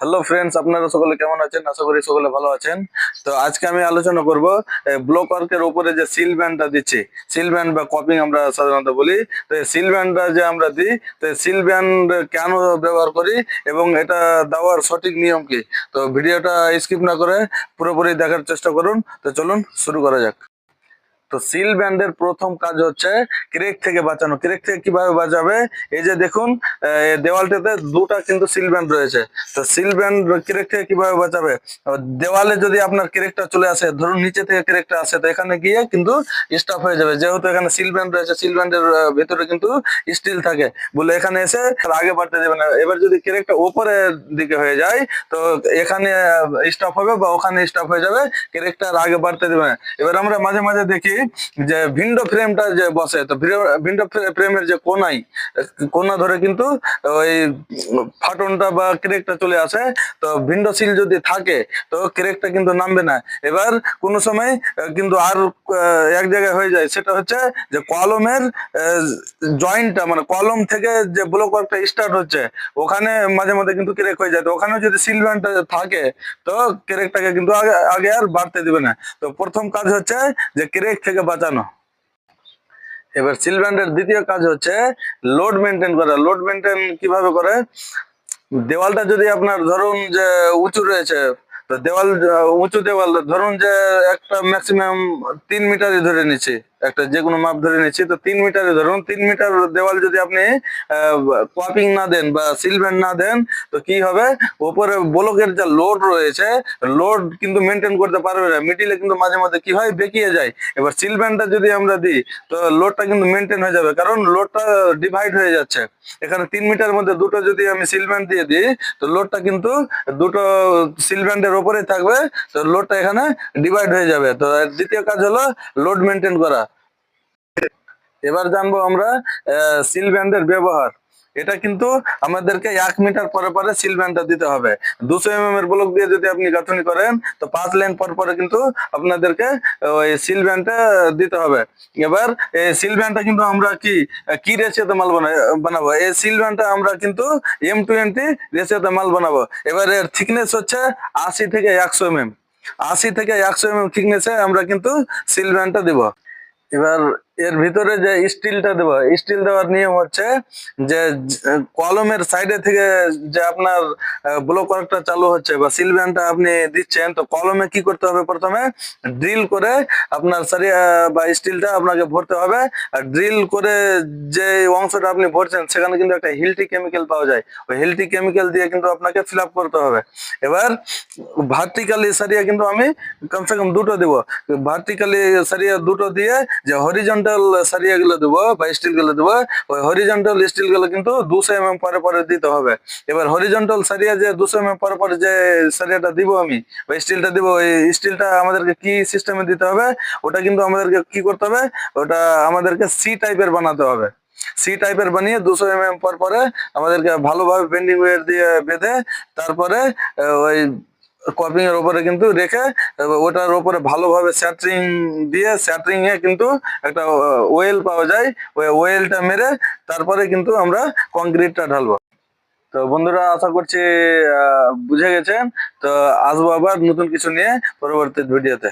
Hello friends আপনারা সকলে কেমন আছেন? আশা করি সকলে ভালো আছেন। তো আজকে আমি আলোচনা করব ব্লক ওয়ার্কের উপরে যে সিল ব্যান্ডটা দিচ্ছি সিল ব্যান্ড বা কপিং আমরা সাধারণত বলি, তো সিল ব্যান্ডটা যে আমরা দিই, তো সিল ব্যান্ড কেন ব্যবহার করি এবং এটা দেওয়ার সঠিক নিয়ম কি? তো ভিডিওটা স্কিপ না করে পুরোপুরি দেখার চেষ্টা করুন। তো চলুন শুরু করা যাক। তো সিল ব্যান্ডের প্রথম কাজ হচ্ছে ক্রেক থেকে বাঁচানো। ক্রেক থেকে কীভাবে বাঁচাবে? এই যে দেখুন দেওয়ালটাতে দুটা কিন্তু সিল ব্যান্ড রয়েছে। তো সিল ব্যান্ড ক্রেক থেকে কীভাবে বাঁচাবে? দেওয়ালে যদি আপনার ক্রেকটা চলে আসে, ধরুন নিচে থেকে ক্রেকটা আসে, তো এখানে গিয়ে কিন্তু স্টপ হয়ে যাবে। যেহেতু এখানে সিল ব্যান্ড রয়েছে সিল ব্যান্ডের ভিতরে কিন্তু স্টিল থাকে। বলে এখানে এসে আগে বাড়তে দেবে না। এবার যদি ক্রেকটা উপরের দিকে হয়ে যায়, তো এখানে স্টপ হবে বা ওখানে স্টপ হয়ে যাবে। ক্রেকটা আগে বাড়তে দেবে না। এবার আমরা মাঝে মাঝে দেখি যে ভিন্ড ফ্রেমটা যে বসে, তো ভিন্ড ফ্রেমের যে কোনাই, কোনা ধরে কিন্তু ওই ফাটনটা বা ক্রেকটা চলে আসে, তো ভিন্ডো সিল যদি থাকে, তো ক্রেকটা কিন্তু নামবে না। এবার কোনো সময় কিন্তু আর এক জায়গায় হয়ে যায়, সেটা হচ্ছে যে কলমের জয়েন্টটা মানে কলম থেকে যে ব্লক ওয়ার্কটা স্টার্ট হচ্ছে, ওখানে মাঝে মাঝে কিন্তু ক্রেক হয়ে যায়। তো ওখানে যদি সিলভ্যান্টটা থাকে, তো ক্রেকটাকে কিন্তু আগে আর বাড়তে দিবে না। তো প্রথম কাজ হচ্ছে যে ক্রেক থেকে বাঁচানো। এবার সিলভ্যান্ডের দ্বিতীয় কাজ হচ্ছে লোড মেনটেন করা। লোড মেনটেন কীভাবে করে? দেওয়ালটা যদি আপনার ধরুন যে উঁচু রয়েছে, তো দেওয়াল উঁচু দেওয়াল, ধরুন যে একটা ম্যাক্সিমাম তিন মিটারই ধরে নিচ্ছি। একটা যে কোনো মাপ ধরে নিচ্ছি, তো তিন মিটারে ধরুন, তিন মিটার দেওয়াল যদি আপনি কোয়াপিং না দেন বা সিলভেন্ট না দেন, তো কি হবে? ওপরে ব্লকের যা লোড রয়েছে, লোড কিন্তু মেনটেন করতে পারবে না মিডিলে কিন্তু মাঝে মাঝে কি হয়? বেঁকিয়ে যায়। এবার সিলভেন্টটা যদি আমরা দিই, তো লোডটা কিন্তু মেনটেন হয়ে যাবে, কারণ লোডটা ডিভাইড হয়ে যাচ্ছে। এখানে তিন মিটার মধ্যে দুটো যদি আমি সিলভেন্ট দিয়ে দিই, তো লোডটা কিন্তু দুটো সিলভেন্টের ওপরে থাকবে, তো লোডটা এখানে ডিভাইড হয়ে যাবে। তো দ্বিতীয় কাজ হলো, লোড মেনটেন করা। এবার জানব আমরা সিল ব্যান্ডের ব্যবহার। এটা কিন্তু আমাদেরকে এক মিটার পরে পরে সিল ব্যান্ডটা দিতে হবে। দুশো এম এর ব্লক দিয়ে যদি আপনি গাঁথনি করেন, তো পাঁচ লাইন পর পরে কিন্তু আপনাদেরকে ওই সিল ব্যান্ডটা দিতে হবে। এবার এই সিল ব্যান্ডটা কিন্তু আমরা কি কি রেশিওতে মাল বানা- বানাবো? এই সিল ব্যান্ডটা আমরা কিন্তু এম টোয়েন্টি রেশিওতে মাল বানাবো। এবার এর থিকনেস হচ্ছে আশি থেকে একশো এম এম আশি থেকে একশো এম এম থিকনেসে আমরা কিন্তু সিল ব্যান্ডটা দেবো। এবার এর ভিতরে যে স্টিলটা দেবো, স্টিল দেওয়ার নিয়ম হচ্ছে যে কলমের সাইডে থেকে যে আপনার ব্লক ওয়ার্কটা চালু হচ্ছে বা সিলভ্যানটা আপনি দিচ্ছেন, তো কলমে কি করতে হবে প্রথমে? ড্রিল করে আপনার সারিয়া বা স্টিলটা আপনাকে ভরতে হবে। আর ড্রিল করে যে অংশটা আপনি ভরছেন, সেখানে কিন্তু একটা হিলটি কেমিক্যাল পাওয়া যায়। ওই হিলটি কেমিক্যাল দিয়ে কিন্তু আপনাকে ফিল করতে হবে। এবার ভার্টিক্যালি সারিয়া কিন্তু আমি কমসে কম দুটো দেবো। ভার্টিক্যালি সারিয়া দুটো দিয়ে যে হরিজন্টাল সারিয়া গুলো দেবো বা স্টিলগুলো দেবো। ওই হরিজন্টাল স্টিলগুলো কিন্তু দুশো এম পরে পরে দিতে হবে। এবার হরিজন্টাল সারিয়া যে দুশো এম পরে পরে যে সারিয়াটা দিব আমি ওই স্টিলটা দিব, ওই স্টিলটা আমাদেরকে কি সিস্টেমে দিতে হবে? ওটা কিন্তু আমাদেরকে কি করতে হবে? ওটা আমাদেরকে সি টাইপের বানাতে হবে। সি টাইপের বানিয়ে দুশো এম এম পর পরে আমাদেরকে ভালোভাবে বেন্ডিং ওয়েট দিয়ে বেঁধে, তারপরে ওই কপিং এর উপরে কিন্তু রেখে ওটার উপরে ভালোভাবে স্যাটরিং দিয়ে স্যাটরিং এ কিন্তু একটা ওয়েল পাওয়া যায়। ওই ওয়েলটা মেরে তারপরে কিন্তু আমরা কংক্রিটটা ঢালবো। তো বন্ধুরা, আশা করছি বুঝে গেছেন। তো আসব আবার নতুন কিছু নিয়ে পরবর্তী ভিডিওতে।